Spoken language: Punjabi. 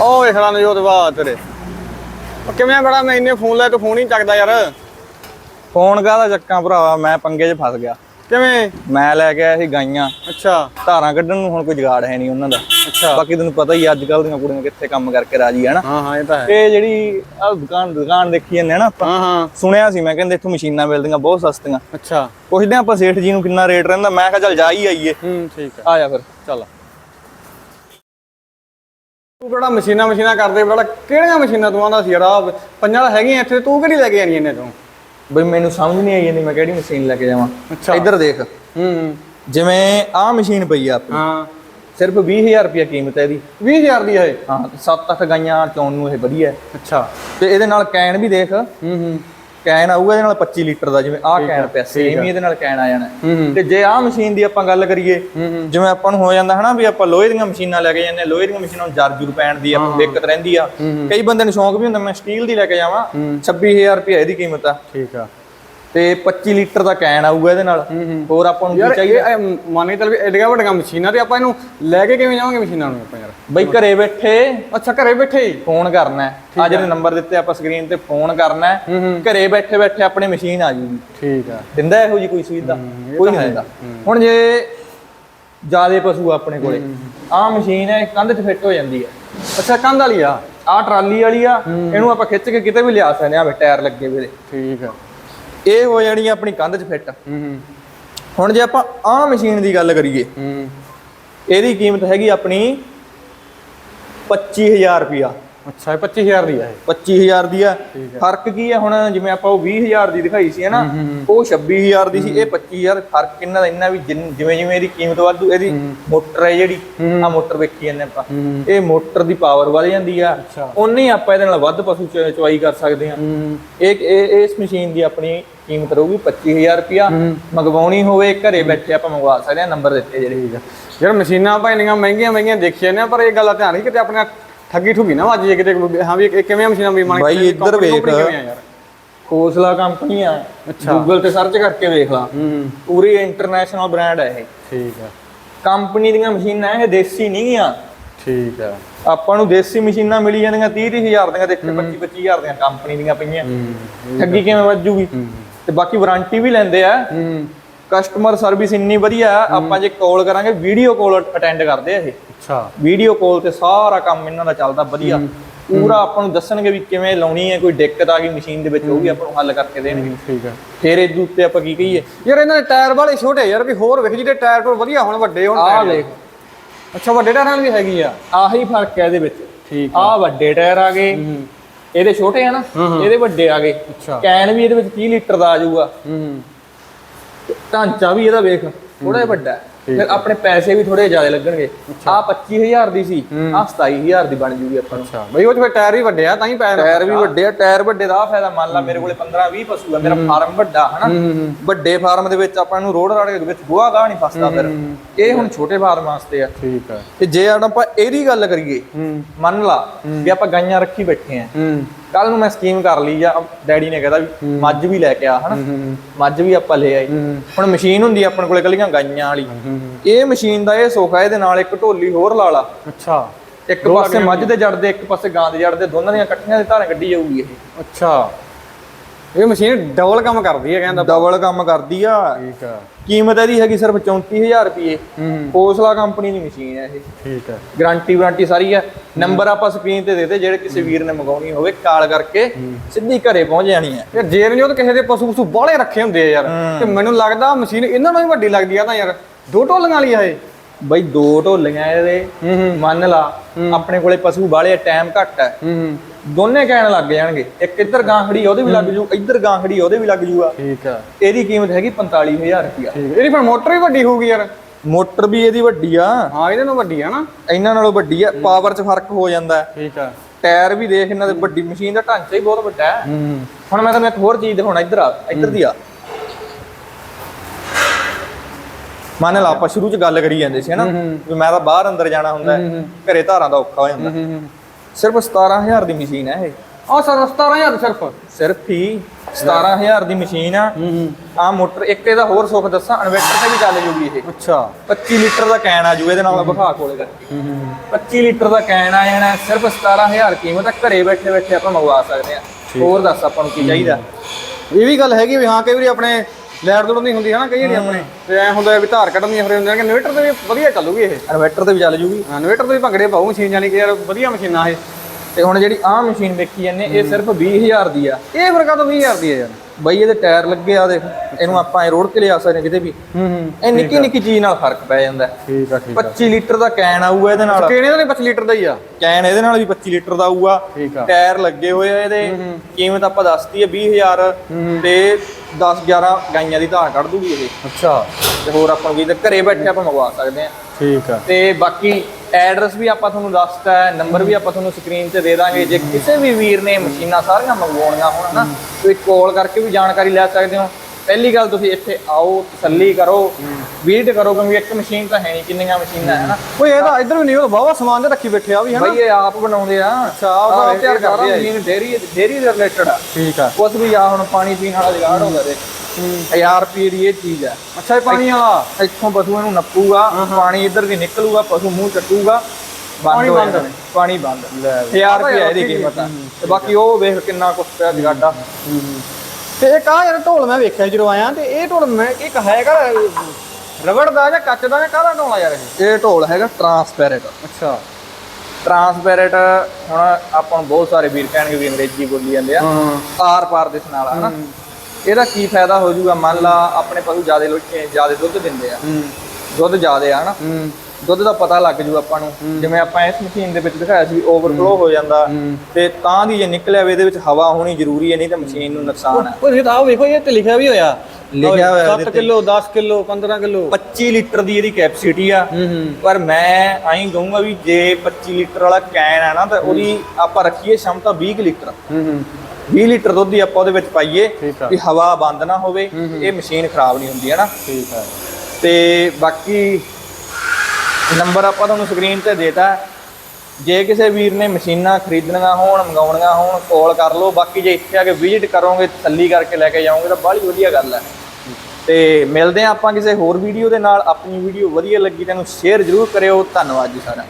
ਉਹ ਵੇਖ ਲਾ ਨਜੋਤ ਵਾਹ ਤੇਰੇ। ਉਹ ਕਿਵੇਂ ਬੜਾ ਮੈਂ ਇੰਨੇ ਫੋਨ ਲਾਏ ਤੂੰ ਫੋਨ ਹੀ ਚੱਕਦਾ ਯਾਰ। ਫੋਨ ਕਾਹਦਾ ਚੱਕਾਂ ਭਰਾਵਾ? ਮੈਂ ਪੰਗੇ 'ਚ ਫਸ ਗਿਆ। ਕਿਵੇਂ? ਮੈਂ ਲੈ ਕੇ ਆਇਆ ਸੀ ਗਾਈਆਂ। ਅੱਛਾ। ਧਾਰਾਂ ਕੱਢਣ ਨੂੰ ਹੁਣ ਕੋਈ ਜੁਗਾੜ ਹੈ ਨਹੀਂ ਉਹਨਾਂ ਦਾ। ਅੱਛਾ। ਬਾਕੀ ਤੈਨੂੰ ਪਤਾ ਹੀ ਅੱਜ ਕੱਲ ਦੀਆਂ ਕੁੜੀਆਂ ਕਿੱਥੇ ਕੰਮ ਕਰਕੇ ਰਾਜੀ ਹੈ ਨਾ ਹਾਂ ਹਾਂ ਇਹ ਤਾਂ ਹੈ। ਤੇ ਜਿਹੜੀ ਆ ਦੁਕਾਨ ਦੁਕਾਨ ਦੇਖੀ ਜਾਂਦੇ ਆ ਨਾ ਆਪਾਂ। ਹਾਂ ਹਾਂ। ਸੁਣਿਆ ਸੀ ਮੈਂ ਕਹਿੰਦੇ ਇੱਥੋਂ ਮਸ਼ੀਨਾਂ ਮਿਲਦੀਆਂ ਬਹੁਤ ਸਸਤੀਆਂ। ਅੱਛਾ। ਪੁੱਛਦੇ ਆਪਾਂ ਸੇਠ ਜੀ ਨੂੰ ਕਿੰਨਾ ਰੇਟ ਰਹਿੰਦਾ। ਮੈਂ ਕਿਹਾ ਚੱਲ ਜਾ ਹੀ ਆਈਏ। ਹੂੰ ਠੀਕ ਆ। ਆ ਜਾ ਫਿਰ ਚੱਲ। ਤੂੰ ਕਿਹੜਾ ਮਸ਼ੀਨਾਂ ਮਸ਼ੀਨਾਂ ਕਰਦੇ ਬੜਾ ਕਿਹੜੀਆਂ ਮਸ਼ੀਨਾਂ ਤੂੰ ਆਂਦਾ ਸੀ ਯਾਰ? ਆਹ ਪੰਜਾਂ ਤਾਂ ਹੈਗੀਆਂ ਇੱਥੇ ਤੂੰ ਕਿਹੜੀ ਲੈ ਕੇ ਆਣੀ ਇਹਨੇ ਤੂੰ? ਬਈ ਮੈਨੂੰ ਸਮਝ ਨਹੀਂ ਆਈ ਜਾਂਦੀ ਮੈਂ ਕਿਹੜੀ ਮਸ਼ੀਨ ਲੈ ਕੇ ਜਾਵਾਂ? ਅੱਛਾ। ਇੱਧਰ ਦੇਖ। ਹੂੰ ਜਿਵੇਂ ਆਹ ਮਸ਼ੀਨ ਪਈ ਆ ਆਪਣੀ। ਹਾਂ। ਸਿਰਫ 20000 ਰੁਪਏ ਕੀਮਤ ਹੈ ਇਹਦੀ। 20000 ਦੀ ਹੈ ਇਹ? ਹਾਂ 7-8 ਗਾਈਆਂ ਚੌਣ ਨੂੰ ਇਹ ਵਧੀਆ। ਹੈ। ਅੱਛਾ। ਤੇ ਇਹਦੇ ਨਾਲ ਕੈਨ ਵੀ ਦੇਖ। ਹੂੰ ਹੂੰ। ਕੈਨ ਆਊਗਾ ਇਹਦੇ ਨਾਲ 25 ਲੀਟਰ ਦਾ ਜਿਵੇਂ ਆਹ ਕੈਨ ਪਿਆ ਸੇਮ ਹੀ ਇਹਦੇ ਨਾਲ ਕੈਨ ਆ ਜਾਣਾ। ਤੇ ਜੇ ਆਹ ਮਸ਼ੀਨ ਦੀ ਆਪਾਂ ਗੱਲ ਕਰੀਏ ਜਿਵੇਂ ਆਪਾਂ ਨੂੰ ਹੋ ਜਾਂਦਾ ਹਨਾ ਵੀ ਆਪਾਂ ਲੋਹੇ ਦੀਆਂ ਮਸ਼ੀਨਾਂ ਲੈ ਕੇ ਜਾਂਦੇ ਲੋਹੇ ਦੀਆਂ ਮਸ਼ੀਨਾਂ ਨੂੰ ਜਰ ਜੁਰ ਪੈਣ ਦੀ ਆਪਾਂ ਦਿੱਕਤ ਰਹਿੰਦੀ ਆ। ਕਈ ਬੰਦੇ ਨੂੰ ਸ਼ੌਂਕ ਵੀ ਹੁੰਦਾ ਮੈਂ ਸਟੀਲ ਦੀ ਲੈ ਕੇ ਜਾਵਾਂ 26000 ਰੁਪਏ ਇਹਦੀ ਕੀਮਤ ਆ। ਠੀਕ ਆ। ਤੇ 25 ਲੀਟਰ ਦਾ ਕੈਨ ਆਊਗਾ ਇਹਦੇ ਨਾਲ। ਹੋਰ ਆਪਾਂ ਨੂੰ ਕੀ ਚਾਹੀਦਾ? ਇਹ ਮੰਨ ਕੇ ਚੱਲ ਵੀ ਐਡੀਆਂ ਵੱਡੀਆਂ ਮਸ਼ੀਨਾਂ ਤੇ ਆਪਾਂ ਇਹਨੂੰ ਲੈ ਕੇ ਕਿਵੇਂ ਜਾਵਾਂਗੇ ਮਸ਼ੀਨਾਂ ਨੂੰ ਆਪਾਂ ਯਾਰ? ਬਈ ਘਰੇ ਬੈਠੇ। ਅੱਛਾ ਘਰੇ ਬੈਠੇ ਹੀ। ਫੋਨ ਕਰਨਾ ਆ ਜਿਹੜੇ ਨੰਬਰ ਦਿੱਤੇ ਆਪਾਂ ਸਕਰੀਨ ਤੇ ਫੋਨ ਕਰਨਾ ਘਰੇ ਬੈਠੇ ਬੈਠੇ ਆਪਣੀ ਮਸ਼ੀਨ ਆ ਜੂਗੀ। ਠੀਕ ਆ। ਦਿੰਦਾ ਇਹੋ ਜੀ ਕੋਈ ਸੁਵਿਧਾ? ਕੋਈ ਨਹੀਂ। ਦਿੰਦਾ। ਹੁਣ ਜੇ ਜਿਆਦੇ ਪਸ਼ੂ ਆ ਆਪਣੇ ਕੋਲੇ ਆਹ ਮਸ਼ੀਨ ਹੈ ਕੰਧ 'ਚ ਫਿੱਟ ਹੋ ਜਾਂਦੀ ਹੈ। ਅੱਛਾ ਕੰਧ ਵਾਲੀ ਆ? ਆਹ ਟਰਾਲੀ ਵਾਲੀ ਆ ਇਹਨੂੰ ਆਪਾਂ ਖਿੱਚ ਕੇ ਕਿਤੇ ਵੀ ਲਿਆ ਸਕਦੇ ਆ ਵੇ ਟਾਇਰ ਲੱਗੇ ਵੇ। ਠੀਕ ਆ। ਇਹ ਹੋ ਜਾਣੀ ਆਪਣੀ ਕੰਧ 'ਚ ਫਿੱਟ। ਹੂੰ ਹੂੰ। ਹੁਣ ਜੇ ਆਪਾਂ ਆਹ ਮਸ਼ੀਨ ਦੀ ਗੱਲ ਕਰੀਏ ਹੂੰ। ਇਹਦੀ ਕੀਮਤ ਹੈਗੀ ਆਪਣੀ 25000 ਰੁਪਿਆ ਅੱਛਾ ਇਹ 25000 ਦੀ ਆ ਇਹ? 25000 ਦੀ ਆ। ਫ਼ਰਕ ਕੀ ਹੈ ਹੁਣ ਜਿਵੇਂ ਆਪਾਂ ਉਹ 20000 ਦੀ ਦਿਖਾਈ ਸੀ ਹਨਾ? ਉਹ 26000 ਦੀ ਸੀ ਇਹ 25000 ਫ਼ਰਕ ਕਿੰਨਾ ਦਾ ਇੰਨਾ ਵੀ ਜਿਵੇਂ ਜਿਵੇਂ ਇਹਦੀ ਕੀਮਤ ਵਾਧੂ ਇਹਦੀ ਮੋਟਰ ਹੈ ਜਿਹੜੀ ਆ ਮੋਟਰ ਵੇਖੀ ਜਾਂਦੇ ਆਪਾਂ। ਇਹ ਮੋਟਰ ਦੀ ਪਾਵਰ ਵਧ ਜਾਂਦੀ ਆ। ਉਨੇ ਆਪਾਂ ਇਹਦੇ ਨਾਲ ਵੱਧ ਪਸ਼ੂ ਚ- ਚੁਆਈ ਕਰ ਸਕਦੇ ਹੂੰ ਇਹ ਇਸ ਮਸ਼ੀਨ ਦੀ ਆਪਣੀ ਕੀਮਤ ਰਹੂਗੀ 25000 ਰੁਪਿਆ ਮੰਗਵਾਉਣੀ ਹੋਵੇ ਘਰੇ ਬੈਠੇ ਆਪਾਂ ਮੰਗਵਾ ਸਕਦੇ ਹਾਂ ਨੰਬਰ ਦਿੱਤੇ ਜਿਹੜੇ। ਆ। ਯਾਰ ਮਸ਼ੀਨਾਂ ਆਪਾਂ ਇੰਨੀਆਂ ਮਹਿੰਗੀਆਂ ਮਹਿੰਗੀਆਂ ਦੇਖੀਆਂ ਨੇ ਪਰ ਇਹ ਗੱਲ ਧਿਆਨ ਨਹੀਂ ਕਿਤੇ ਆਪਣੇ ਠੱਗੀ ਠੁਗੀ ਨਾ ਵੱਜ ਜੇ ਕਿਤੇ ਹਾਂ ਵੀ ਇਹ ਕਿਵੇਂ ਮਸ਼ੀਨਾਂ ਵੀ ਮੰਨ ਬਾਈ ਇੱਧਰ ਵੇਖ। ਖੋਸਲਾ ਕੰਪਨੀ ਆ। ਅੱਛਾ। ਗੂਗਲ ਤੇ ਸਰਚ ਕਰਕੇ ਵੇਖ ਲਾ। ਹੂੰ ਪੂਰੀ ਇੰਟਰਨੈਸ਼ਨਲ ਬ੍ਰਾਂਡ ਹੈ ਇਹ। ਠੀਕ ਆ। ਕੰਪਨੀ ਦੀਆਂ ਮਸ਼ੀਨਾਂ ਇਹ ਦੇਸੀ ਨਹੀਂ ਆ ਠੀਕ ਆ। ਆਪਾਂ ਨੂੰ ਦੇਸੀ ਮਸ਼ੀਨਾਂ ਮਿਲੀ ਜਾਂਦੀਆਂ 30 ਹਜ਼ਾਰ ਦੀਆਂ ਤੇ 25 25000 ਦੀਆਂ ਕੰਪਨੀ ਦੀਆਂ ਪਈਆਂ। ਠੱਗੀ ਕਿਵੇਂ ਵੱਜੂਗੀ? ਤੇ ਬਾਕੀ ਵਾਰੰਟੀ ਵੀ ਲੈਂਦੇ ਆ। ਹੂੰ। ਕਸਟਮਰ ਸਰਵਿਸ ਇੰਨੀ ਵਧੀਆ ਆ, ਆਪਾਂ ਜੇ ਕਾਲ ਕਰਾਂਗੇ ਵੀਡੀਓ ਕਾਲ ਅਟੈਂਡ ਕਰਦੇ ਆ ਇਹ। ਅੱਛਾ। ਵੀਡੀਓ ਕਾਲ ਤੇ ਸਾਰਾ ਕੰਮ ਇਹਨਾਂ ਦਾ ਚੱਲਦਾ ਵਧੀਆ। ਪੂਰਾ ਆਪਾਂ ਨੂੰ ਦੱਸਣਗੇ ਵੀ ਕਿਵੇਂ ਲਾਉਣੀ ਹੈ ਕੋਈ ਦਿੱਕਤ ਆ ਗਈ ਮਸ਼ੀਨ ਦੇ ਵਿੱਚ ਉਹ ਵੀ ਆਪਾਂ ਨੂੰ ਹੱਲ ਕਰਕੇ ਦੇਣਗੇ। ਠੀਕ ਆ ਫਿਰ ਇਹਦੇ ਉੱਤੇ ਆਪਾਂ ਕੀ ਕਹੀਏ? ਯਾਰ ਇਹਨਾਂ ਦੇ ਟਾਇਰ ਵਾਲੇ ਛੋਟੇ ਯਾਰ ਵੀ ਹੋਰ ਵੇਖ ਜਿਹੜੇ ਟਾਇਰ ਤੋਂ ਵਧੀਆ ਹੋਣ ਵੱਡੇ ਹੋਣ ਆਹ। ਵੇਖ। ਅੱਛਾ ਵੱਡੇ ਟਾਇਰਾਂ ਵੀ ਹੈਗੀ ਆ। ਆਹੀ ਫ਼ਰਕ ਹੈ ਇਹਦੇ ਵਿੱਚ। ਠੀਕ ਆਹ ਵੱਡੇ ਟਾਇਰ ਆ ਗਏ। ਇਹਦੇ ਛੋਟੇ ਆ ਨਾ ਇਹਦੇ ਵੱਡੇ ਆ ਗਏ। ਅੱਛਾ। ਕੈਨ ਵੀ ਇਹਦੇ ਵਿੱਚ 30 ਲੀਟਰ ਦਾ ਆ ਜਾਊਗਾ। ਹੂੰ ਢਾਂਚਾ ਵੀ ਇਹਦਾ ਵੇਖ ਥੋੜਾ ਜਿਹਾ ਵੱਡਾ ਹੈ। ਫਿਰ ਆਪਣੇ ਪੈਸੇ ਵੀ ਥੋੜੇ ਜ਼ਿਆਦਾ ਲੱਗਣਗੇ। ਆ 25000 ਦੀ ਸੀ ਆ 27000 ਦੀ ਬਣ ਜੂਗੀ ਆਪਾਂ ਨੂੰ। ਅੱਛਾ। ਬਈ ਉਹ ਚ ਫਿਰ ਟਾਇਰ ਵੀ ਵੱਡੇ ਆ ਤਾਂ ਹੀ ਪੈਰ ਟਾਇਰ ਵੀ ਵੱਡੇ ਆ ਟਾਇਰ ਵੱਡੇ ਦਾ ਫਾਇਦਾ। ਮੰਨ ਲਾ ਮੇਰੇ ਕੋਲੇ 15 20 ਪਸ਼ੂ ਆ ਮੇਰਾ ਫਾਰਮ ਵੱਡਾ ਹਨਾ? ਵੱਡੇ ਫਾਰਮ ਦੇ ਵਿੱਚ ਆਪਾਂ ਨੂੰ ਰੋਡ ਰਾੜ ਦੇ ਵਿੱਚ ਗੋਹਾ ਗਾਹ ਨਹੀਂ ਫਸਦਾ ਫਿਰ। ਇਹ ਹੁਣ ਛੋਟੇ ਫਾਰਮ ਵਾਸਤੇ ਆ। ਠੀਕ ਆ। ਤੇ ਜੇ ਆਪਾਂ ਇਹਦੀ ਗੱਲ ਕਰੀਏ ਮੰਨ ਲਾ ਵੀ ਆਪਾਂ ਗਾਈਆਂ ਰੱਖੀ ਬੈਠੇ ਆ। ਕੱਲ ਨੂੰ ਮੈਂ ਸਕੀਮ ਕਰ ਲਈ ਜਾਂ ਡੈਡੀ ਨੇ ਕਹਿਦਾ ਵੀ ਮੱਝ ਵੀ ਲੈ ਕੇ ਆ ਹਨਾ? ਮੱਝ ਵੀ ਆਪਾਂ ਲੈ ਆਈ। ਹੁਣ ਮਸ਼ੀਨ ਹੁੰਦੀ ਆਪਣੇ ਕੋਲੇ ਕੱਲੀਆਂ ਗਾਈਆਂ ਵਾਲੀ। ਇਹ ਮਸ਼ੀਨ ਦਾ ਇਹ ਸੁੱਖ ਹੈ ਇਹਦੇ ਨਾਲ ਇੱਕ ਢੋਲੀ ਹੋਰ ਲਾ ਲਾ। ਅੱਛਾ। ਇੱਕ ਪਾਸੇ ਮੱਝ ਦੇ ਜੜਦੇ ਇੱਕ ਪਾਸੇ ਗਾਂ ਦੇ ਜੜਦੇ ਦੋਨਾਂ ਦੀਆਂ ਇਕੱਠੀਆਂ ਦੀ ਧਾਰਾਂ ਕੱਢੀ ਜਾਊਗੀ ਇਹ। ਅੱਛਾ। ਇਹ ਮਸ਼ੀਨ ਡਬਲ ਕੰਮ ਕਰਦੀ ਹੈ ਕਹਿੰਦਾ ਡਬਲ ਕੰਮ ਕਰਦੀ ਆ। ਠੀਕ ਆ। ਕੀਮਤ ਇਹਦੀ ਹੈਗੀ ਸਿਰਫ 34000 ਰੁਪਏ ਹੂੰ ਕੋਸਲਾ ਕੰਪਨੀ ਦੀ ਮਸ਼ੀਨ ਹੈ ਇਹ। ਠੀਕ ਆ। ਗਾਰੰਟੀ ਵਾਰੰਟੀ ਸਾਰੀ ਹੈ। ਨੰਬਰ ਆਪਾਂ ਸਕਰੀਨ ਤੇ ਦੇ ਦੇ ਜਿਹੜੇ ਕਿਸੇ ਵੀਰ ਨੇ ਮੰਗਾਉਣੀ ਹੋਵੇ ਕਾਲ ਕਰਕੇ ਸਿੱਧੀ ਘਰੇ ਪਹੁੰਚ ਜਾਣੀ ਹੈ ਯਾਰ ਜੇ ਨਹੀਂ ਉਹ ਕਿਸੇ ਦੇ ਪਸ਼ੂ ਪਸ਼ੂ ਬਾਹਲੇ ਰੱਖੇ ਹੁੰਦੇ ਆ ਯਾਰ। ਤੇ ਮੈਨੂੰ ਲੱਗਦਾ ਮਸ਼ੀਨ ਇਹਨਾਂ ਨਾਲੋਂ ਹੀ ਵੱਡੀ ਲੱਗਦੀ ਆ ਤਾਂ ਯਾਰ। ਦੋ ਢੋਲੀਆਂ ਵਾਲੀ ਆ ਇਹ। ਬਈ ਦੋ ਢੋਲੀਆਂ ਇਹਦੇ ਮੰਨ ਲਾ ਆਪਣੇ ਕੋਲੇ ਪਸ਼ੂ ਬਾਲੇ ਟਾਈਮ ਘੱਟ ਹੈ ਦੋਨੇ ਕਹਿਣ ਲੱਗ ਜਾਣਗੇ ਇੱਕ ਇੱਧਰ ਗਾਂ ਖੜੀ ਉਹਦੇ ਵੀ ਲੱਗ ਜੂ ਇੱਧਰ ਗਾਂ ਖੜੀ ਉਹਦੇ ਵੀ ਲੱਗ ਜੂਗਾ। ਠੀਕ ਆ। ਇਹਦੀ ਕੀਮਤ ਹੈਗੀ 45000 ਰੁਪਇਆ ਠੀਕ ਇਹਦੀ ਫਿਰ ਮੋਟਰ ਵੀ ਵੱਡੀ ਹੋਊਗੀ ਯਾਰ। ਮੋਟਰ ਵੀ ਇਹਦੀ ਵੱਡੀ ਆ। ਹਾਂ ਇਹਦੇ ਨਾਲੋਂ ਵੱਡੀ ਆ ਨਾ। ਇਹਨਾਂ ਨਾਲੋਂ ਵੱਡੀ ਆ ਪਾਵਰ 'ਚ ਫ਼ਰਕ ਹੋ ਜਾਂਦਾ। ਠੀਕ ਆ। ਟਾਇਰ ਵੀ ਦੇਖ ਇਹਨਾਂ ਦੇ ਵੱਡੀ ਮਸ਼ੀਨ ਦਾ ਢਾਂਚਾ ਹੀ ਬਹੁਤ ਵੱਡਾ। ਹੂੰ ਹੁਣ ਮੈਂ ਤੁਹਾਨੂੰ ਇੱਕ ਹੋਰ ਚੀਜ਼ ਦਿਖਾਉਣਾ ਇੱਧਰ ਆ ਇੱਧਰ ਦੀ ਆ। ਮੰਨ ਲਾ ਆਪਾਂ ਸ਼ੁਰੂ 'ਚ ਗੱਲ ਕਰੀ ਜਾਂਦੇ ਸੀ ਹਨਾ? ਵੀ ਮੈਂ ਤਾਂ ਬਾਹਰ ਅੰਦਰ ਜਾਣਾ ਹੁੰਦਾ ਹੈ ਘਰੇ ਧਾਰਾਂ ਦਾ ਔਖਾ ਹੋ ਜਾਂਦਾ। ਸਿਰਫ 17000 ਦੀ ਮਸ਼ੀਨ ਹੈ ਇਹ। ਆ ਸਰ 17000 ਸਿਰਫ। ਸਿਰਫ ਹੀ 17000 ਦੀ ਮਸ਼ੀਨ ਆ। ਆ ਮੋਟਰ ਇੱਕ ਇਹਦਾ ਹੋਰ ਸੁੱਖ ਦੱਸਾਂ ਇਨਵਰਟਰ ਤੇ ਵੀ ਚੱਲ ਜੂਗੀ ਇਹ। ਅੱਛਾ। 25 ਲੀਟਰ ਦਾ ਕੈਨ ਆ ਜੂ ਇਹਦੇ ਨਾਲ ਵਿਖਾ ਕੋਲੇ ਕਰਕੇ। ਹੂੰ ਹੂੰ 25 ਲੀਟਰ ਦਾ ਕੈਨ ਆ ਜਾਣਾ ਸਿਰਫ 17000 ਕੀਮਤ ਆ ਘਰੇ ਬੈਠੇ ਬੈਠੇ ਆਪਾਂ ਮੰਗਵਾ ਸਕਦੇ ਆ ਹੋਰ ਦੱਸ ਆਪਾਂ ਨੂੰ ਕੀ ਚਾਹੀਦਾ। ਇਹ ਵੀ ਗੱਲ ਹੈਗੀ ਵੀ ਹਾਂ ਕਈ ਵਾਰੀ ਆਪਣੇ ਲੈਟ ਦੂੜ ਨਹੀਂ ਹੁੰਦੀ ਹੈ ਨਾ ਕਈ ਵਾਰੀ ਆਪਣੇ। ਤੇ ਐ ਹੁੰਦਾ ਵੀ ਧਾਰ ਕੱਢਣ ਦੀਆਂ ਫਿਰ ਹੁੰਦੀਆਂ ਕਿ ਇਨਵੇਟਰ ਤੇ ਵੀ ਵਧੀਆ ਚੱਲੂਗੀ ਇਹ। ਇਨਵਰਟਰ ਤੇ ਵੀ ਚੱਲ ਜੂਗੀ। ਇਨਵੇਟਰ ਤੇ ਵੀ ਭੰਗੜੇ ਪਾਉ ਮਸ਼ੀਨ ਜਾਨੀ ਕਿ ਯਾਰ ਵਧੀਆ ਮਸ਼ੀਨਾਂ ਇਹ। ਤੇ ਹੁਣ ਜਿਹੜੀ ਆਹ ਮਸ਼ੀਨ ਵੇਖੀ ਜਾਂਦੇ ਇਹ ਸਿਰਫ 20000 ਦੀ ਆ। ਇਹ ਫਿਰ ਕਦੋਂ 20000 ਦੀ ਹੈ ਯਾਰ? ਬਈ ਇਹਦੇ ਟਾਇਰ ਲੱਗੇ ਆ ਦੇਖ ਇਹਨੂੰ ਆਪਾਂ ਰੋਡ ਤੇ ਲਿਆ ਸਕਦੇ ਹਾਂ ਕਿਤੇ ਵੀ। ਹੂੰ ਹੂੰ ਇਹ ਨਿੱਕੀ ਨਿੱਕੀ ਚੀਜ਼ ਨਾਲ ਫ਼ਰਕ ਪੈ ਜਾਂਦਾ। ਹੈ। ਠੀਕ ਆ ਠੀਕ 25 ਲੀਟਰ ਦਾ ਕੈਨ ਆਊਗਾ ਇਹਦੇ ਨਾਲ। ਕਿਹੜੇ ਦਾ ਨਹੀਂ 25 ਲੀਟਰ ਦਾ ਹੀ ਆ। ਕੈਨ ਇਹਦੇ ਨਾਲ ਵੀ 25 ਲੀਟਰ ਦਾ ਆਊਗਾ। ਠੀਕ ਆ। ਟਾਇਰ ਲੱਗੇ ਹੋਏ ਆ ਇਹਦੇ। ਕੀਮਤ ਆਪਾਂ ਦੱਸਤੀ ਹੈ 20000 ਤੇ 10 11 ਗਾਈਆਂ ਦੀ ਧਾਰ ਕੱਢ ਦੂਗੀ ਇਹ। ਅੱਛਾ। ਤੇ ਹੋਰ ਆਪਾਂ ਨੂੰ ਕੀ ਤੇ ਘਰੇ ਬੈਠੇ ਆਪਾਂ ਮੰਗਵਾ ਸਕਦੇ ਆ ਠੀਕ ਆ। ਤੇ ਬਾਕੀ ਐਡਰੈਸ ਵੀ ਆਪਾਂ ਤੁਹਾਨੂੰ ਦੱਸਤਾ ਹੈ ਨੰਬਰ ਵੀ ਆਪਾਂ ਤੁਹਾਨੂੰ ਸਕਰੀਨ ਤੇ ਦੇ ਦਾਂਗੇ। ਜੇ ਕਿਸੇ ਵੀ ਵੀਰ ਨੇ ਮਸ਼ੀਨਾਂ ਸਾਰੀਆਂ ਮੰਗਵਾਉਣੀਆਂ ਹੋਣ ਨਾ ਤੁਸੀਂ ਕਾਲ ਕਰਕੇ ਵੀ ਜਾਣਕਾਰੀ ਲੈ ਸਕਦੇ ਹੋ। ਪਹਿਲੀ ਗੱਲ ਤੁਸੀਂ ਇੱਥੇ ਆਓ ਤਸੱਲੀ ਕਰੋ ਵਿਜ਼ਿਟ ਕਰੋ ਕਿਉਂਕਿ ਇੱਕ ਮਸ਼ੀਨ ਤਾਂ ਹੈ ਨਹੀਂ ਕਿੰਨੀਆਂ ਮਸ਼ੀਨਾਂ ਹੈ ਨਾ। ਓਏ ਇਹਦਾ ਇੱਧਰ ਵੀ ਨਹੀਂ ਉਹ ਬਾਵਾ ਸਮਾਨ ਤੇ ਰੱਖੀ ਬੈਠੇ ਆ ਵੀ ਹਨਾ? ਬਈ ਇਹ ਆਪ ਬਣਾਉਂਦੇ ਆ। ਅੱਛਾ, ਆਪ ਤਿਆਰ ਕਰਦੇ ਆ। ਮਸ਼ੀਨ ਡੇਰੀ ਡੇਰੀ ਦੇ ਰਿਲੇਟਡ ਆ। ਠੀਕ ਆ। ਕੁਛ ਵੀ ਆ ਹੁਣ ਪਾਣੀ ਪੀਣ ਵਾਲਾ ਜਗਾੜ ਹੋਗਾ ਦੇ 1000 ਰੁਪਏ ਦੀ ਇਹ ਚੀਜ਼ ਆ। ਅੱਛਾ ਇਹ ਪਾਣੀ ਵਾਲਾ? ਇੱਥੋਂ ਪਸ਼ੂ ਇਹਨੂੰ ਨੱਪੂਗਾ ਪਾਣੀ ਇੱਧਰ ਦੀ ਨਿਕਲੂਗਾ ਪਸ਼ੂ ਮੂੰਹ ਚੱਟੂਗਾ ਪਾਣੀ ਬੰਦ। ਹੋ ਪਾਣੀ ਬੰਦ। ਲੈ 1000 ਰੁਪਏ ਇਹਦੀ ਕੀਮਤ ਆ। ਤੇ ਬਾਕੀ ਉਹ ਵੇਖ ਕਿੰਨਾ ਕੁਛ ਪਿਆ ਜਗਾਡਾ ਤੇ ਇੱਕ ਆ ਯਾਰ ਢੋਲ ਮੈਂ ਵੇਖਿਆ ਜਦੋਂ ਆਇਆ ਤੇ ਇਹ ਢੋਲ ਮੈਂ ਇੱਕ ਹੈਗਾ ਰਬੜ ਦਾ ਜਾਂ ਕੱਚ ਦਾ ਜਾਂ ਕਾਹਦਾ ਢੋਲ ਆ ਯਾਰ ਇਹ? ਇਹ ਢੋਲ ਹੈਗਾ ਟਰਾਂਸਪੈਰੈਂਟ ਅੱਛਾ। ਟਰਾਂਸਪੈਰੈਂਟ ਹੁਣ ਆਪਾਂ ਨੂੰ ਬਹੁਤ ਸਾਰੇ ਵੀਰ ਕਹਿਣਗੇ ਵੀ ਅੰਗਰੇਜ਼ੀ ਬੋਲੀ ਜਾਂਦੇ ਆ। ਆਰ ਪਾਰ ਦੇ ਨਾਲ ਆ ਹਨਾ? ਇਹਦਾ ਕੀ ਫਾਇਦਾ ਹੋ ਜਾਊਗਾ? ਮੰਨ ਲਾ ਆਪਣੇ ਪਸ਼ੂ ਜਿਆਦੇ ਲੋਕੇ ਜਿਆਦੇ ਦੁੱਧ ਦਿੰਦੇ ਆ। ਦੁੱਧ ਜਿਆਦੇ ਆ ਹਨਾ? ਦੁੱਧ ਦਾ ਪਤਾ ਲੱਗ ਜੂ ਆਪਾਂ ਨੂੰ। ਜਿਵੇਂ ਆਪਾਂ ਇਸ ਮਸ਼ੀਨ ਦੇ ਵਿੱਚ ਦਿਖਾਇਆ ਸੀ ਓਵਰਫਲੋ ਹੋ ਜਾਂਦਾ। ਤੇ ਤਾਂ ਦੀ ਜੇ ਨਿਕਲਿਆ ਵੇ ਇਹਦੇ ਵਿੱਚ ਹਵਾ ਹੋਣੀ ਜ਼ਰੂਰੀ ਹੈ ਨਹੀਂ ਤਾਂ ਮਸ਼ੀਨ ਨੂੰ ਨੁਕਸਾਨ ਹੈ। ਉਹ ਤਾਂ ਵੇਖੋ ਇਹ ਤੇ ਲਿਖਿਆ ਵੀ ਹੋਇਆ। ਲਿਖਿਆ ਹੋਇਆ ਇਹਦੇ 7 ਕਿਲੋ 10 ਕਿਲੋ 15 ਕਿਲੋ। 25 ਲੀਟਰ ਦੀ ਇਹਦੀ ਕੈਪੈਸਿਟੀ ਆ। ਹੂੰ ਹੂੰ। ਪਰ ਮੈਂ ਆਈ ਕਹੂੰਗਾ ਵੀ ਜੇ 25 ਲੀਟਰ ਵਾਲਾ ਕੈਨ ਹੈ ਨਾ ਤਾਂ ਉਹਦੀ ਆਪਾਂ ਰੱਖੀਏ ਸ਼ਮਤਾ 20 ਕੁ ਲੀਟਰ। ਹੂੰ ਹੂੰ। 20 ਲੀਟਰ ਦੁੱਧ ਦੀ ਆਪਾਂ ਉਹਦੇ ਵਿੱਚ ਪਾਈਏ ਆ। ਵੀ ਹਵਾ ਬੰਦ ਨਾ ਹੋਵੇ ਇਹ ਮਸ਼ੀਨ ਖਰਾਬ ਨਹੀਂ ਹੁੰਦੀ ਹੈ ਨਾ? ਠੀਕ ਹੈ ਤੇ ਬਾਕੀ ਨੰਬਰ ਆਪਾਂ ਤੁਹਾਨੂੰ ਸਕਰੀਨ ਤੇ ਦੇਤਾ ਜੇ ਕਿਸੇ ਵੀਰ ਨੇ ਮਸ਼ੀਨਾਂ ਖਰੀਦਣੀਆਂ ਹੋਣ, ਮੰਗਾਉਣੀਆਂ ਹੋਣ ਕਾਲ ਕਰ ਲਓ। ਬਾਕੀ ਜੇ ਇੱਥੇ ਆ ਕੇ ਵਿਜ਼ਿਟ ਕਰੋਗੇ, ਤਸੱਲੀ ਕਰਕੇ ਲੈ ਕੇ ਜਾਓਗੇ, ਤਾਂ ਬਾਹਲੀ ਵਧੀਆ ਗੱਲ ਹੈ। ਤੇ ਮਿਲਦੇ ਹਾਂ ਆਪਾਂ ਕਿਸੇ ਹੋਰ ਵੀਡੀਓ ਦੇ ਨਾਲ। ਆਪਣੀ ਵੀਡੀਓ ਵਧੀਆ ਲੱਗੀ ਤੈਨੂੰ ਸ਼ੇਅਰ ਜ਼ਰੂਰ ਕਰਿਓ। ਧੰਨਵਾਦ ਜੀ ਸਾਰਾ